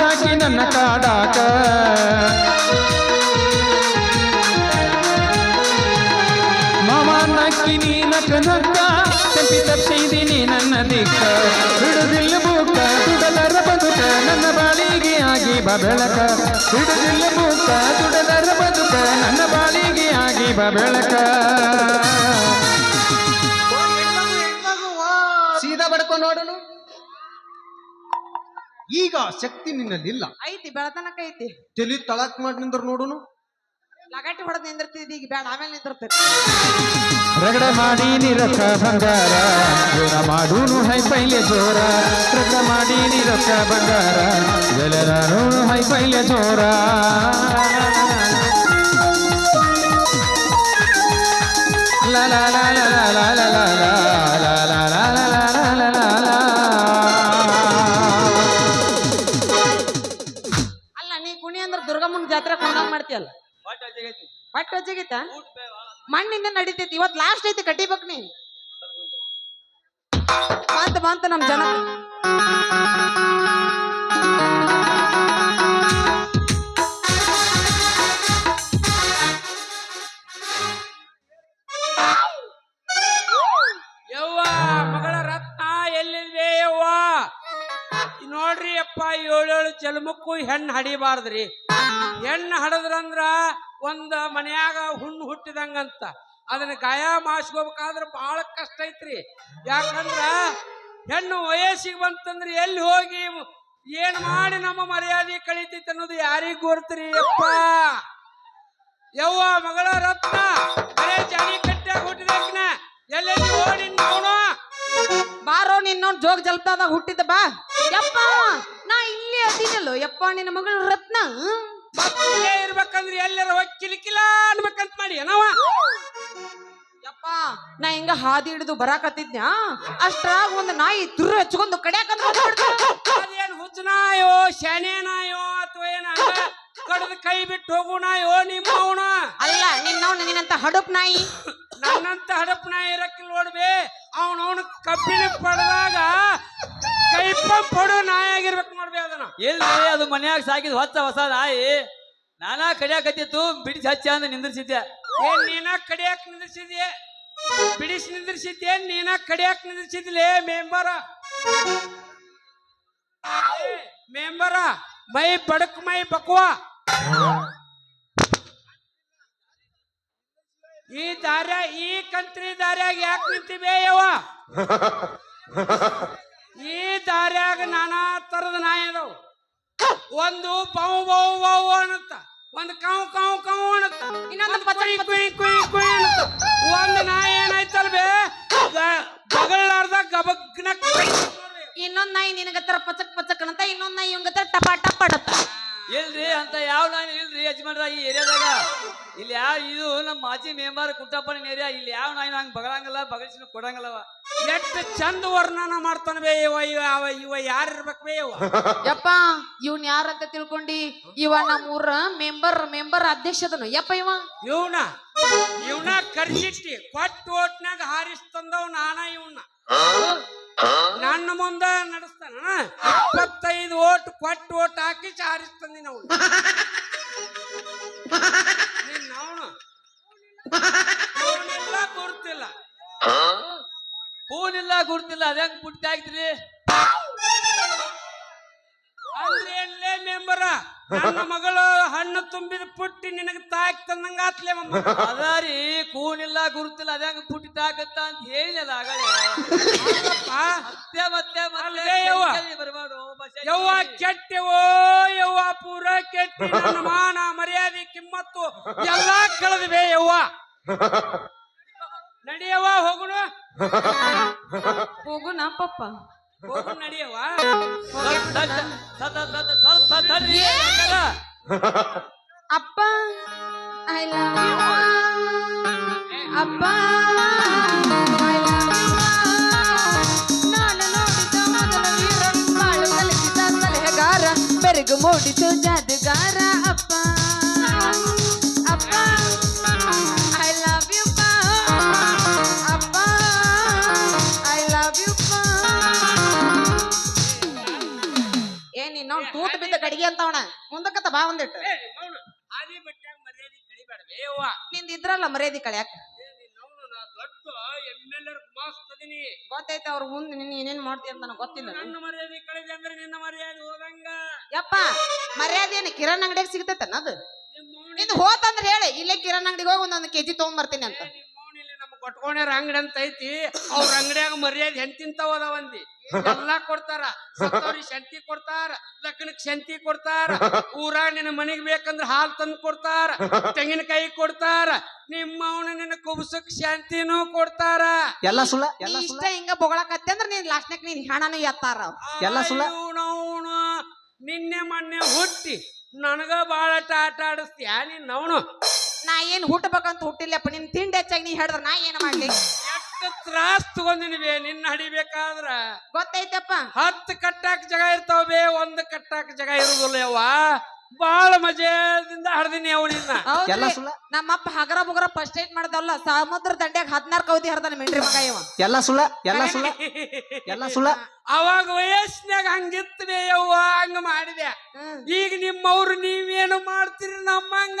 [SPEAKER 1] ಹಚ್ಚಾಕಿ ನನ್ನ ಕಾಡಾಕ. ಮಾಮ ನಕ್ಕಿ ನೀ ನಕ್ಕ ನಕ್ಕ ತಪ್ಪಿ ತಪ್ಪಿಸಿದೀನಿ ನನ್ನ ದಿಕ್ಕ. ಬಿಡುದಿಲ್ಲ ಬೂಕ ದುಡಲರ ಬದುಕ, ನನ್ನ ಬಾಳಿಗೆ ಆಗಿ ಬಾ ಬೆಳಕ ಬಿಡುದಿಲ್ಲ ಬೂಕ ದುಡಲರ ಬದುಕ, ನನ್ನ ಬಾಳಿಗೆ ಆಗಿ ಬಾ
[SPEAKER 4] ಈಗ ಶಕ್ತಿ ನಿನ್ನಲ್ಲಿಲ್ಲ.
[SPEAKER 3] ಐತಿ ಬೆಳತನಕ ಐತಿ.
[SPEAKER 4] ತಲಿ ತಳಕ್ ಮಾಡಿ ನಿಂದ್ರ ನೋಡುನು?
[SPEAKER 3] ಲಗಾಟಿ ಹೊಡೆದ್ ನಿಂದಿರ್ತಿದ್ ಈಗ ಬೇಡ ಆಮೇಲೆ ನಿಂದಿರ್ತೈತಿ
[SPEAKER 1] ರಗಡ ಮಾಡಿ ನಿರಕ ಬಂಗಾರ ಜೋರ ಮಾಡೂನು ಹೈ ಪೈಲೆ ಜೋರ. ರಗಡ ಮಾಡಿ ನಿರಕ ಬಂಗಾರ ಜಲರಾನು ಹೈ ಪೈಲೆ ಜೋರ. ಲಾ ಲಾ ಲಾ ಲಾ ಲಾ ಲಾ ಲಾ ಲಾ ಲಾ ಲಾ.
[SPEAKER 3] ಪ್ರಮಾಣ ಮಾಡ್ತೀಯಲ್ಲ?
[SPEAKER 2] ಪಟ್ಟ ಜಿಗಿತ
[SPEAKER 3] ಮಣ್ಣಿಂದ ನಡಿತೈತಿ. ಇವತ್ ಲಾಸ್ಟ್ ಐತಿ ಕಟ್ಟಿಬೇಕ್ ನೀ. ಬಂತ ಬಂತ ನಮ್ ಜನ
[SPEAKER 5] ಅಪ್ಪ ಏಳೇಳು ಜನ್ಮಕ್ಕೂ ಹೆಣ್ಣು ಹಡಿಬಾರ್ದ್ರಿ. ಹೆಣ್ಣು ಹಡದ್ರಂದ್ರ ಒಂದ ಮನ್ಯಾಗ ಹುಣ್ಣು ಹುಟ್ಟಿದಂಗಂತ. ಅದನ್ನ ಗಾಯ ಮಾಸ್ಕೋಬೇಕಾದ್ರೆ ಬಹಳ ಕಷ್ಟ ಐತ್ರಿ. ಯಾಕಂದ್ರ ಹೆಣ್ಣು ವಯಸ್ಸಿಗೆ ಬಂತಂದ್ರೆ ಎಲ್ಲಿ ಹೋಗಿ ಏನ್ ಮಾಡಿ ನಮ್ಮ ಮರ್ಯಾದೆ ಕಳೀತೈತೆ ಅನ್ನೋದು ಯಾರಿಗೂ ಗೊತ್ತ್ರಿ ಅಪ್ಪ ಯವ್ವ ಮಗಳ ರತ್ನ, ಬರೇ ಜಾನಿ ಕಟ್ಟ್ಯಾಗ ಹುಟ್ಟಿದಾಕಿನ ಎಲ್ಲೆಲ್ಲಿ ಓಡಿ ನೋಡೋ
[SPEAKER 3] ಬಾರೋ ನಿನ್ನೊಂದು ಜೋಗ ಜಲ್ಪದಾಗ ಹುಟ್ಟಿದ ಬಾ. ಯಪ್ಪ ನಾ ಇಲ್ಲೇ ಅದೀನಲ್ಲೋ ಯಪ್ಪ ನಿನ್ನ ಮಗಳು ರತ್ನ?
[SPEAKER 5] ಮಕ್ಕಳೇ ಇರ್ಬೇಕಂದ್ರೆ ಎಲ್ಲರ ಹೋಗಿ ಕಿಲಿಕಿಲ ಅನ್ಬೇಕಂತ ಮಾಡಿ ನಾವ?
[SPEAKER 3] ಯಪ್ಪ ನಾ ಹಿಂಗ ಹಾದಿ ಹಿಡಿದು ಬರಾಕತ್ತಿದ್ನ್ಯಾ? ಅಷ್ಟ್ರಾಗ ಒಂದು ನಾಯಿ ತುರ್ರು ಹಚ್ಕೊಂಡು ಕಡ್ಯಾಕಂದ್ರ
[SPEAKER 5] ಅದೇನ್ ಹುಚ್ಚ ನಾಯೋ ಶನೆ ನಾಯೋ ಅಥವಾ ಏನ ಕಡದ ಕೈ ಬಿಟ್ಟು ಹೋಗು ನಾಯೋ ನಿಮ್ಮ ಅವನ?
[SPEAKER 3] ಅಲ್ಲ ನಿನ್ನವನು ನಿನ್ನಂತ ಹಡಪ್ ನಾಯಿ?
[SPEAKER 5] ನನ್ನಂತ ಹಡಪ್ ನಾಯಿ ಇರಕ್ಕಿಲ್ಲ ನೋಡ್ಬೇ ಅವನವನು ಕಬ್ಬಿನ ಪಡೆದಾಗ ಕೈ ಪಡು ನಾಯಿ ಆಗಿರ್ಬೇಕು ನೋಡ್ಬೇ ಅದನ್ನ.
[SPEAKER 2] ಇಲ್ರಿ ಅದು ಮನ್ಯಾಗ ಸಾಕಿದ್ ಹೊತ್ತ ಹೊಸ ನಾಯಿ. ನಾನಾ ಕಡಿಯಾಕತ್ತಿತ್ತು ಬಿಡಿಸಿ ಹಚ್ಚ ಅಂತ ನಿಂದ್ರಿಸಿದ್ದೆ.
[SPEAKER 5] ಏ ನೀನ ಕಡಿಯಾಕ್ ನಿಂದ್ರಿಸಿದ್ಯೆ? ಬಿಡಿಸಿ ನಿಂದ್ರಿಸಿದ್ಯೆ ನೀನ ಕಡಿಯಾಕ್ ನಿಂದ್ರಿಸಿದ್ಲೇ ಮೆಂಬರ? ಮೆಂಬರ ಮೈ ಬಡಕ್ ಮೈ ಬಕ್ವಾ? ಈ ದಾರ್ಯ ಈ ಕಂತ್ರಿ ದಾರ್ಯಾಗ ಯಾಕೆ ನಿಂತಿವೆ ಯವ್ವ? ಈ ದಾರ್ಯಾಗ ನಾನಾ ತರದ ನಾಯಿ ಅದಾವ. ಒಂದು ಬೌ ಬೌ ಬೌ ಅನ್ನತ್ತ ಒಂದು ಕಾವು ಕಾವು ಕಾವು ಅನ್ನತ್ತ
[SPEAKER 3] ಇನ್ನೊಂದು
[SPEAKER 5] ಕುಯ್ ಕುಯ್ ಕುಯ್ ಕುಯ್ ಅನ್ನತ್ತ. ಒಂದು ನಾಯಿ ಏನಾಯ್ತಲ್ ಬೇ ಬಗಳಾರ್ದ ಗಬಗ್ನ
[SPEAKER 3] ಇನ್ನೊಂದ್ ನಾಯಿ ನಿನಗತ್ತರ ಪಚಕ್ ಪಚಕ್ ಅಂತ ಇನ್ನೊಂದ್ ನಾಯಿ ಇವಂಗತ್ತರ ಟಪ ಟಪ್ ಅಡತ್ತ
[SPEAKER 2] ಇಲ್ರಿ ಅಂತ ಯಾವ ನಾಯಿ ಇಲ್ರಿ ಯಜಮಾನ್ರ ಈ ಏರಿಯಾದಾಗ? ಇಲ್ಲಿ ಯಾವ ಇದು ನಮ್ಮ ಮಾಜಿ ಮೆಂಬರ್ ಕುಟ್ಟಪ್ಪನ ಏರಿಯಾ ಇಲ್ಲಿ ಯಾವ ನಾಯಿ ನಂಗೆ ಬಗಳಂಗಲ್ಲ ಬಗಲ್ಸಿನ ಕೊಡಂಗಿಲ್ಲವ.
[SPEAKER 5] ಎಷ್ಟು ಚಂದ ವರ್ಣನ ಮಾಡ್ತಾನ ಬೇ ಇವ ಇವ ಅವ ಇವ ಯಾರು ಇರ್ಬೇಕು ಬೇ ಇವ?
[SPEAKER 3] ಯಪ್ಪ ಇವ್ನ್ ಯಾರಂತ ತಿಳ್ಕೊಂಡಿ? ಇವ ನಮ್ಮೂರ ಮೆಂಬರ್ ಮೆಂಬರ್ ಅಧ್ಯಕ್ಷ ಅದನು ಯಪ್ಪ ಇವ?
[SPEAKER 5] ಇವನ ಇವನ ಕರ್ಜಿಟ್ಟಿ ಕೊಟ್ಟು ಓಟ್ನಾಗ ಹಾರಿಸ್ತಂದವ್ ನಾನ ಇವನ್ನ ನನ್ನ ಮುಂದ ನಡೆಸ್ತಾನ? ಇಪ್ಪತ್ತೈದು ಓಟ್ ಕೊಟ್ಟು ಓಟ್ ಹಾಕಿ ಹಾರಿಸ್ತಂದಿ ನಾವು ಅವನು. ಗುರ್ತಿಲ್ಲ.
[SPEAKER 2] ಹೂನಿಲ್ಲ ಗುರ್ತಿಲ್ಲ ಅದ ಹೆಂಗ್ ಬುಟ್ಟಿ ಆಗ್ತೀರಿ?
[SPEAKER 5] ಅಂದ್ರೆ ಎಲ್ಲೇ ಮೆಂಬರ ನನ್ನ ಮಗಳು ಹಣ್ಣು ತುಂಬಿದ ಪುಟ್ಟಿ ನಿನಗೆ ತಾಕ್ ತಂದಂಗ ಆತ್ಲೇ ಮಮ್ಮ
[SPEAKER 2] ಅದಾರಿ ಕೂನಿಲ್ಲ ಗುರುತಿಲ್ಲ ಅದ್ಯಾಂಗ ಪುಟ್ಟಿ ತಾಕತ್ತ ಅಂತ ಹೇಳಿಲ್ಲ ಆಗಲೇ. ಮತ್ತೆ ಮತ್ತೆ
[SPEAKER 5] ಯವ್ವ?
[SPEAKER 2] ಬರಬಾರ್ದು
[SPEAKER 5] ಯವ್ವ ಕೆಟ್ಟೆವೋ ಯವ್ವ ಪೂರ ಕೆಟ್ಟಿ ನನ್ನ ಮಾನ ಮರ್ಯಾದೆ ಕಿಮ್ಮತ್ತು ಎಲ್ಲಾ ಕಳೆದ್ವೆ ಯವ್ವ. ನಡಿಯವ್ವ ಹೋಗುಣ.
[SPEAKER 3] ಹೋಗುನ ಪಪ್ಪ
[SPEAKER 5] ಹೋಗು ನಡಿಯವ್ವ
[SPEAKER 2] ಸ್ವಲ್ಪ ತಡ್ರಿ ಅಕ್ಕಾರ.
[SPEAKER 3] ಅಪ್ಪ ಐ ಲವ್ ಅಪ್ಪ I love you. ನಾನು ನೋಡಿದ ಮೊದಲ ವೀರ ಬಾಳು ಕಲಿಸಿದ ಸಲಹೆಗಾರ ಬೆರಗು ಮೂಡಿತು ಜಾದುಗಾರ ಗಡಿಗೆ ಅಂತವಣ ಮುಂದಕ್ಕತ್ತ ಬಾ ಒಂದಿಟ್ಟು.
[SPEAKER 5] ಹಾದಿ ಬಟ್ಟ್ಯಾಗ ಮರ್ಯಾದೆ ಕಳಿಬೇಡವೇ ಯವ್ವ
[SPEAKER 3] ನಿಂದ ಇದ್ರಲ್ಲ ಮರ್ಯಾದಿ ಕಳ್ಯಾಕ?
[SPEAKER 5] ದೊಡ್ಡ ಎಂ ಎಲ್ ಎರ್ ಮಾಸ್ತದೀನಿ
[SPEAKER 3] ಗೊತ್ತೈತೆ ಅವ್ರ ಮುಂದೆ ನಿನ್ನ ಏನೇನ್ ಮಾಡ್ತೀಯ ಅಂತ ನನಗೆ ಗೊತ್ತಿಲ್ಲ.
[SPEAKER 5] ನನ್ನ ಮರ್ಯಾದೆ ಕಳಿದೆ ಅಂದ್ರೆ ನಿನ್ನ ಮರ್ಯಾದೆ ಹೋದಂಗ
[SPEAKER 3] ಯಪ್ಪ ಮರ್ಯಾದೆ ಏನು ಕಿರಣ್ ಅಂಗಡಿಗೆ ಸಿಗ್ತೈತೆ ಅದು? ನಿಂದು ಹೋತಂದ್ರೆ ಹೇಳಿ ಇಲ್ಲೇ ಕಿರಣ್ ಅಂಗಡಿಗೆ ಹೋಗಿ ಒಂದೊಂದು ಕೆಜಿ ತಗೊಂಡ್ಬರ್ತೀನಿ ಅಂತ.
[SPEAKER 5] ಕೊಟ್ಕೊಂಡ್ಯಾರ ಅಂಗಡಿ ಅಂತ ಐತಿ. ಅವ್ರ ಅಂಗಡಿಯಾಗ ಮರ್ಯಾದೆ ಎಂತಿಂತಾವ ಅದಾವಂದಿ ಎಲ್ಲಾ ಕೊಡ್ತಾರ. ಸತ್ತವ್ರಿಗೆ ಶಂತಿ ಕೊಡ್ತಾರ ಲಗ್ನಕ್ ಶಂತಿ ಕೊಡ್ತಾರ ಊರಾಗ ನಿನ್ನ ಮನಿಗ್ ಬೇಕಂದ್ರ ಹಾಲ್ ತಂದ್ ಕೊಡ್ತಾರ ತೆಂಗಿನಕಾಯಿ ಕೊಡ್ತಾರ ನಿಮ್ಮ ಅವನ ನಿನ್ನ ಕುಬ್ಸಕ್ ಶಾಂತಿನೂ ಕೊಡ್ತಾರ.
[SPEAKER 4] ಎಲ್ಲ ಸುಳ್ಳ ಎಲ್ಲ
[SPEAKER 3] ಇಷ್ಟ
[SPEAKER 4] ಸುಳ್ಳ.
[SPEAKER 3] ಹಿಂಗ ಬೊಗಳಕತ್ತೆ ಅಂದ್ರೆ ನೀನ್ ಲಾಸ್ಟ್ನಾಗ ನೀನ್ ಹಣನ ಎತ್ತಾರ.
[SPEAKER 4] ಎಲ್ಲ ಸುಳ್ಳ?
[SPEAKER 5] ಅವನು ನಿನ್ನೆ ಮೊನ್ನೆ ಹುಟ್ಟಿ ನನಗ ಬಾಳ ಆಟ ಆಡಿಸ್ತೀಯ ನೀನ್ ಅವನು
[SPEAKER 3] ನಾ ಏನ್ ಹುಟ್ಟಬೇಕಂತ ಹುಟ್ಟಿಲ್ಲಪ್ಪ ನಿನ್ ತಿಂಡಿ ಹೆಚ್ಚಾಗಿ ನೀ ಹೇಳಿದ್ರ ನಾ ಏನ್ ಮಾಡ್ಲಿ?
[SPEAKER 5] ಎಷ್ಟು ತ್ರಾಸ್ ಬೇ ನಿನ್ನ ಹಡಿಬೇಕಾದ್ರ
[SPEAKER 3] ಗೊತ್ತೈತಪ್ಪ.
[SPEAKER 5] ಹತ್ತು ಕಟ್ಟಾಕ ಜಾಗ ಇರ್ತಾವ ಬೇ ಒಂದ್ ಕಟ್ಟಾಕ ಜಾಗ ಇರುದಿಲ್ಲ ಯವ್ವ ಬಾಳ ಮಜಾದಿಂದ ಹಡ್ದಿನಿ ಅವನಿನ್ನ
[SPEAKER 4] ಎಲ್ಲ ಸುಳ್ಳ?
[SPEAKER 3] ನಮ್ಮಪ್ಪ ಹಗರ ಬುಗರ ಫಸ್ಟ್ ಏಟ್ ಮಾಡ್ದಲ್ಲ ಸಮುದ್ರ ದಂಡ್ಯಾಗ ಹದಿನಾರು ಕೌದಿ ಹರ್ದಾನ ಮೆಂಡ್ರಿ ಮಗ ಇವ.
[SPEAKER 4] ಎಲ್ಲ ಸುಳ್ಳ? ಎಲ್ಲ ಸುಳ್ಳ? ಎಲ್ಲ ಸುಳ್ಳ?
[SPEAKER 5] ಅವಾಗ ವಯಸ್ಸಿನಾಗ ಹಂಗಿತ್ತು ಬೇ ಯವ್ವ ಹಂಗ ಮಾಡಿದೆ. ಈಗ ನಿಮ್ಮವ್ರು ನೀವೇನು ಮಾಡ್ತೀರಿ ನಮ್ಮಂಗ?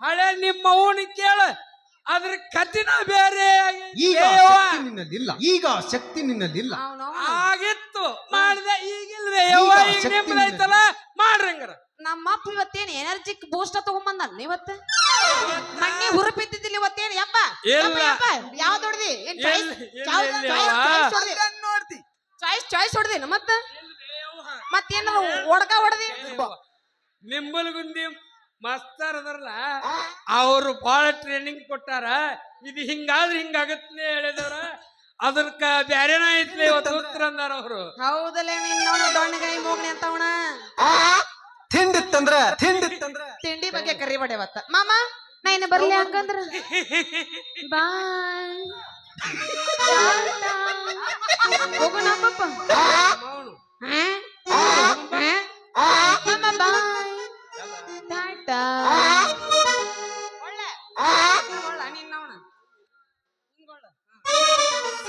[SPEAKER 5] ಹಳೆ ನಿಮ್ಮವನ್ ಕೇಳ. ಅದ್ರ ಕಠಿಣ ಬೇರೆ
[SPEAKER 6] ಈಗ
[SPEAKER 5] ಏ ಯವ್ವ,
[SPEAKER 6] ಶಕ್ತಿ ನಿನ್ನಲ್ಲಿಲ್ಲ. ಈಗ ಶಕ್ತಿ ನಿನ್ನಲ್ಲಿಲ್ಲ.
[SPEAKER 5] ಆಗಿತ್ತು ಮಾಡಿದೆ ಈಗಿಲ್ವೇ. ಯವ್ವ
[SPEAKER 1] ಈಗ
[SPEAKER 5] ಈಗ
[SPEAKER 1] ಶಕ್ತಿ
[SPEAKER 5] ಹಂಗಾರ.
[SPEAKER 3] ನಮ್ಮಪ್ಪ ಇವತ್ತೇನ್ ಎನರ್ಜಿಕ್ ಬೂಸ್ಟ್ ತಗೊಂಬಂದ ಇವತ್ತ ಮಣ್ಣಿ ಹುರುಪಿದ್ದಿದ್ದಿಲ್ಲ ಇವತ್ತೇನ್? ಯಪ್ಪ
[SPEAKER 5] ಇಲ್ಲ.
[SPEAKER 3] ಯಾವ್ದು ಹೊಡ್ದಿ ಏನ್ ಚಾಯ್ಸ್
[SPEAKER 5] ಯವ್ವ?
[SPEAKER 3] ಚಾಯ್ಸ್ ಚಾಯ್ಸ್ ಹೊಡ್ದಿ ಮತ್ತ ಮತ್ತೇನ ಒಡಕ ಹೊಡ್ದಿ?
[SPEAKER 5] ನಿಂಬಲ್ಗುಂದಿ ಮಾಸ್ತರ್ ಅದರಲ್ಲ? ಅವರು ಬಹಳ ಟ್ರೈನಿಂಗ್ ಕೊಟ್ಟಾರ. ಇದು ಹಿಂಗಾದ್ರೆ ಹಿಂಗಾಗತ್ತೆ ಹೇಳಿದವ್ರ. ಅದಕ್ಕ ಬ್ಯಾರೇನ ಐತ್ಲಿ ಇವತ್ತು ಉತ್ತರ ಅಂದಾರ ಅವರು.
[SPEAKER 3] ಹೌದಲ್ಲೇ ನೀನು ದೊಣ್ಣಗಾಯಿ ಮೂಗ್ನಿ ಅಂತವಣ
[SPEAKER 1] ತಿಂದಿತ್ತಂದ್ರ? ತಿಂದಿತ್ತಂದ್ರ?
[SPEAKER 3] ತಿಂಡಿ ಬಗ್ಗೆ ಕರಿಬೇಡ ಇವತ್ತ. ಮಾಮ ನಾ ಇನ್ನು ಬರ್ಲಿ ಹಂಗಂದ್ರ ಬಾಯ್ ಹೋಗೋಣ ಪಾಪ ಬಾಯ್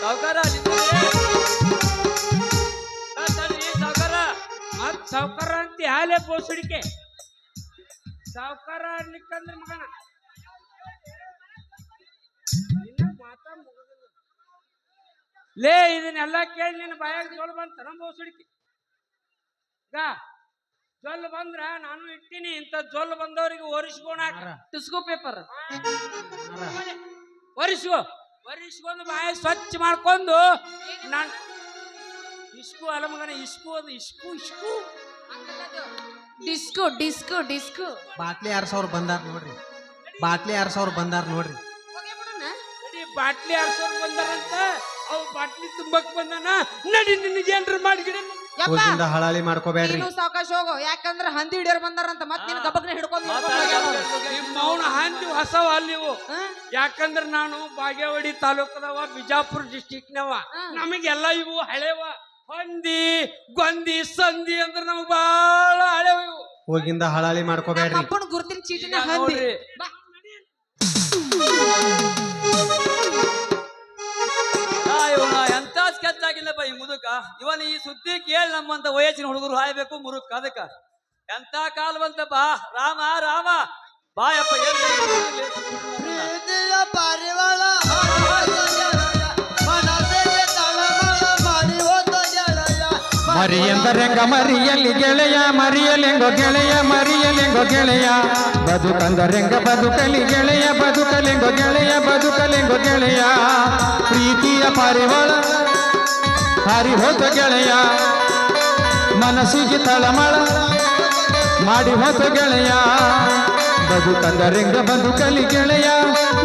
[SPEAKER 2] ಸಾವುಕಾರ ಸಾವುಕಾರ.
[SPEAKER 5] ಮತ್ ಸಾವ್ಕಾರ ಅಂತ ಹಾಲೆ ಬೋಸಡಿಕೆ. ಸಾವ್ಕಾರ ಅನ್ಲಿಕ್ಕಂದ್ರ ಮಗನ. ಲೇ, ಇದನ್ನೆಲ್ಲ ಕೇಳಿ ನಿನ್ನ ಬಾಯಾಗ ತೋಳ್ ಬಂತ ನಮ್ಮ ಬೋಸಡಿಕೆ. ಗಾ. ಜೊಲ್ ಬಂದ್ರ ನಾನು ಇಟ್ಟಿನಿ ಇಂಥ ಜೊಲ್ ಬಂದವರಿಗೆ ಒರಿಸ್ಕೋಣ.
[SPEAKER 3] ಟಿಸ್ಕೋ ಪೇಪರ್.
[SPEAKER 5] ಒರಿಸ್ಕೋ. ಒರಿಸ್ಕೊಂಡು ಬಾಯ ಸ್ವಚ್ಛ ಮಾಡ್ಕೊಂಡು ನಾನು ಇಸ್ಕು ಅಲ್ಲ ಮಗನ ಇಸ್ಕು ಅದು ಇಸ್ಕು ಇಸ್ಕು.
[SPEAKER 3] Disco disco disco.
[SPEAKER 1] ಬಾಟ್ಲಿ ಎರಡ್ ಸಾವಿರ ಬಂದಾರ ನೋಡ್ರಿ. ಬಾಟ್ಲಿ ಎರಡ್ ಸಾವಿರ ಬಂದಾರ ನೋಡ್ರಿ.
[SPEAKER 5] ನಡಿ ಬಾಟ್ಲಿ ಆರ್ಸೋರ್ ಬಂದಾರಂತ. ಅವ್ ಬಾಟ್ಲಿ ತುಂಬಕ್ ಬಂದಾನ. ನಡಿ ನಿನಗೇನ್ರ ಮಾಡಿಗಿಡ
[SPEAKER 3] ಯಪ್ಪ
[SPEAKER 1] ಹೋಗಿಂದ ಹಳಾಳಿ ಮಾಡ್ಕೋಬೇಡ್ರಿ.
[SPEAKER 3] ನೀನು ಸಾವಕಾಶ ಹೋಗೋ. ಯಾಕಂದ್ರ ಹಂದಿ ಹಿಡಿಯೋರು ಬಂದಾರಂತ ಮತ್ತೆ ನಿನ್ ಗಬಗ್ನ ಹಿಡ್ಕೊಂಡು
[SPEAKER 5] ನಿಮ್ಮ ಅವನ ಹಂದಿ ಹೊಸವ ಅಲ್ಲಿವು ಯಾಕಂದ್ರ ನಾನು ಬಾಗೇವಾಡಿ ತಾಲೂಕದವ ಬಿಜಾಪುರ ಡಿಸ್ಟಿಕ್ನವ ನಮಗೆಲ್ಲ ಇವು ಹಳೆವ. ಹಂದಿ ಗೊಂದಿ ಸಂದಿ ಅಂದ್ರ ನಮ್ಗೆ ಬಹಳ ಹಳೆವ ಇವು.
[SPEAKER 1] ಹೋಗಿಂದ ಹಳಾಳಿ ಮಾಡ್ಕೋಬೇಡ್ರಿ.
[SPEAKER 3] ಅಪ್ಪನ ಗುರುತಿನ ಚೀಟಿನ ಹಂದಿ.
[SPEAKER 2] ಆಗಿಲ್ಲಪ್ಪ ಈ ಮುದುಕ. ಇವನ್ ಈ ಸುದ್ದಿ ಕೇಳಿ ನಮ್ಮಂತ ವಯಸ್ಸಿನ ಹುಡುಗರು ಹಾಯ್ಬೇಕು ಮುರುಕ್ ಅದಕ್ಕ. ಎಂತ ಕಾಲ್ ಬಂತಪ್ಪ ರಾಮ ರಾಮ. ಬಾಯಪ್ಪ?
[SPEAKER 1] ಮರಿ ಎಂದರೆಂಗ ಮರಿಯಲ್ಲಿ ಗೆಳೆಯ ಮರಿಯಲೆಂಗೋ ಗೆಳೆಯ ಮರಿಯಲೆಂಗೋ ಗೆಳೆಯ. ಬದುಕಂದರೆಂಗ ಬದುಕಲಿ ಗೆಳೆಯ ಬದುಕಲೆಂಗೋ ಗೆಳೆಯ ಬದುಕಲೆಂಗೋ ಗೆಳೆಯ. ಪ್ರೀತಿಯ ಪಾರಿವಾಳ ಹಾರಿ ಹೋದ ಗೆಳೆಯ, ಮನಸ್ಸಿಗೆ ತಳಮಳ ಮಾಡಿ ಹೋದ ಗೆಳೆಯ ಬದುಕಂದರೆಂಗ ಬದುಕಲಿ ಗೆಳೆಯ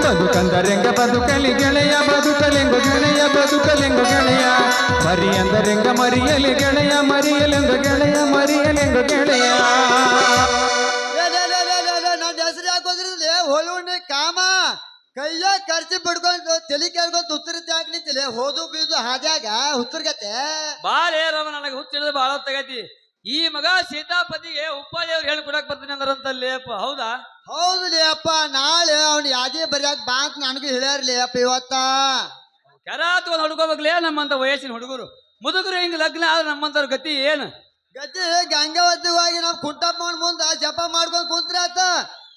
[SPEAKER 1] ಬದುಕಂದರೆಂಗ ಬದುಕಲಿ ಗೆಳೆಯ, ಬದುಕಲೆಂಗ ಗೆಳೆಯ ಬದುಕಲೆಂಗ ಗೆಳೆಯ. ಮರಿ ಅಂದರೆಂಗ ಮರಿಯಲಿ ಗೆಳೆಯ ಮರಿಯಲೆಂಗ ಗೆಳೆಯ ಮರಿಯಲೆಂಗ ಗೆಳೆಯ.
[SPEAKER 6] ನನ್ನ ಹೆಸರು ಯಾಕೋದ್ರಿ ಹೋಳುಣ್ಣೆ ಕಾಮ. ಕೈಯ ಖರ್ಚು ಬಿಡ್ಕೊಂಡು ತಲೆ ಕೇಳ್ಕೊಂಡು ಉತ್ತರ ಯಾಕೆ ನಿಂತಿಲ್ಲ ಹೋದು ಬೀದು ಹಾದ್ಯಾಗ ಹುತ್ತರ್ಗತೆ
[SPEAKER 2] ಬಾಲೇ ರಮ ನನಗೆ ಹುಚ್ಚಿಡಿದು ಬಾಳ ತಗತಿ ಈ ಮಗ ಸೀತಾಪತಿಗೆ ಉಪ್ಪಾದಿಯವ್ರು ಹೇಳಿ ಕೊಡಕ್ ಬರ್ತೀನಿ ಅಂದ್ರಂತಲ್ಲೇ ಅಪ್ಪ ಹೌದಾ?
[SPEAKER 6] ಹೌದು ಅಪ್ಪ ನಾಳೆ ಅವ್ನು ಯಾದೇ ಬರ್ಯಾಕ ಬಾ ಅಂತ ನನಗೂ ಹೇಳ್ಯಾರ್ಲಿ ಅಪ್ಪ ಇವತ್ತ.
[SPEAKER 2] ಕೆರಾತ್ ಒಂದು ಹುಡುಗೋಬೇಕ್ಲೇ ನಮ್ಮಂತ ವಯಸ್ಸಿನ ಹುಡುಗರು. ಮುದುಕರು ಹಿಂಗ್ ಲಗ್ನ ಆದ್ರೆ ನಮ್ಮಂತವ್ರ ಗತಿ ಏನು?
[SPEAKER 6] ಗತಿ ಗಂಗಾವತಿವಾಗಿ ನಾವು ಕುಂಟಪ್ಪ ಮುಂದ ಜಪ ಮಾಡ್ಕೊಂಡು ಕುಂತ್ರೆ ಆತ.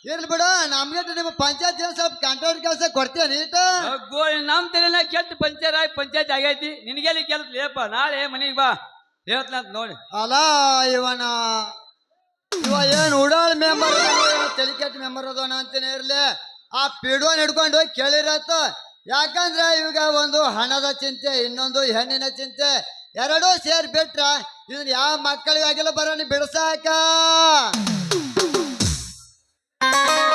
[SPEAKER 6] ಇರ್ಲಿ ಬಿಡ ನಮ್ಗೆ ನಿಮ್ಮ ಪಂಚಾಯತ್ ಸ್ವಲ್ಪ ಕಂಟ್ರೋಲ್ ಕೆಲಸ ಕೊಡ್ತೇನೆ
[SPEAKER 2] ಅಗ್ಗೋ, ನಮ್ ತಲೆನ ಕೆಟ್ಟ ಪಂಚಾಯತ್ ಆಗಿ ಪಂಚಾಯತ್ ಆಗೈತಿ. ನಿನಗೆಲ್ಲಿ ಕೆಲಸ ಲೇಪ ನಾಳೆ ಮನೆಗೆ ಬಾ. ಹೇಳ್ತನ ಅಂತ ನೋಡಿ.
[SPEAKER 6] ಅಲ್ಲ ಇವನ ಇವ ಏನ್ ಉಡಾಳ್ ಮೆಂಬರ್ ತೆಲಿಕೆಟ್ ಮೆಂಬರ್ ಅದೋನ ಅಂತಾನೆ ಇರ್ಲಿ. ಆ ಪಿಡೋನ್ ಹಿಡ್ಕೊಂಡು ಹೋಗಿ ಕೇಳಿರತ್ತ. ಯಾಕಂದ್ರೆ ಇವಾಗ ಒಂದು ಹಣದ ಚಿಂತೆ ಇನ್ನೊಂದು ಹೆಣ್ಣಿನ ಚಿಂತೆ ಎರಡೂ ಸೇರ್ ಬಿಟ್ರ ಇದನ್ನ ಯಾವ ಮಕ್ಕಳಿಗಾಗಿಲ್ಲ ಬರೋಣ ಬಿಡ್ಸಾಕ? Thank you.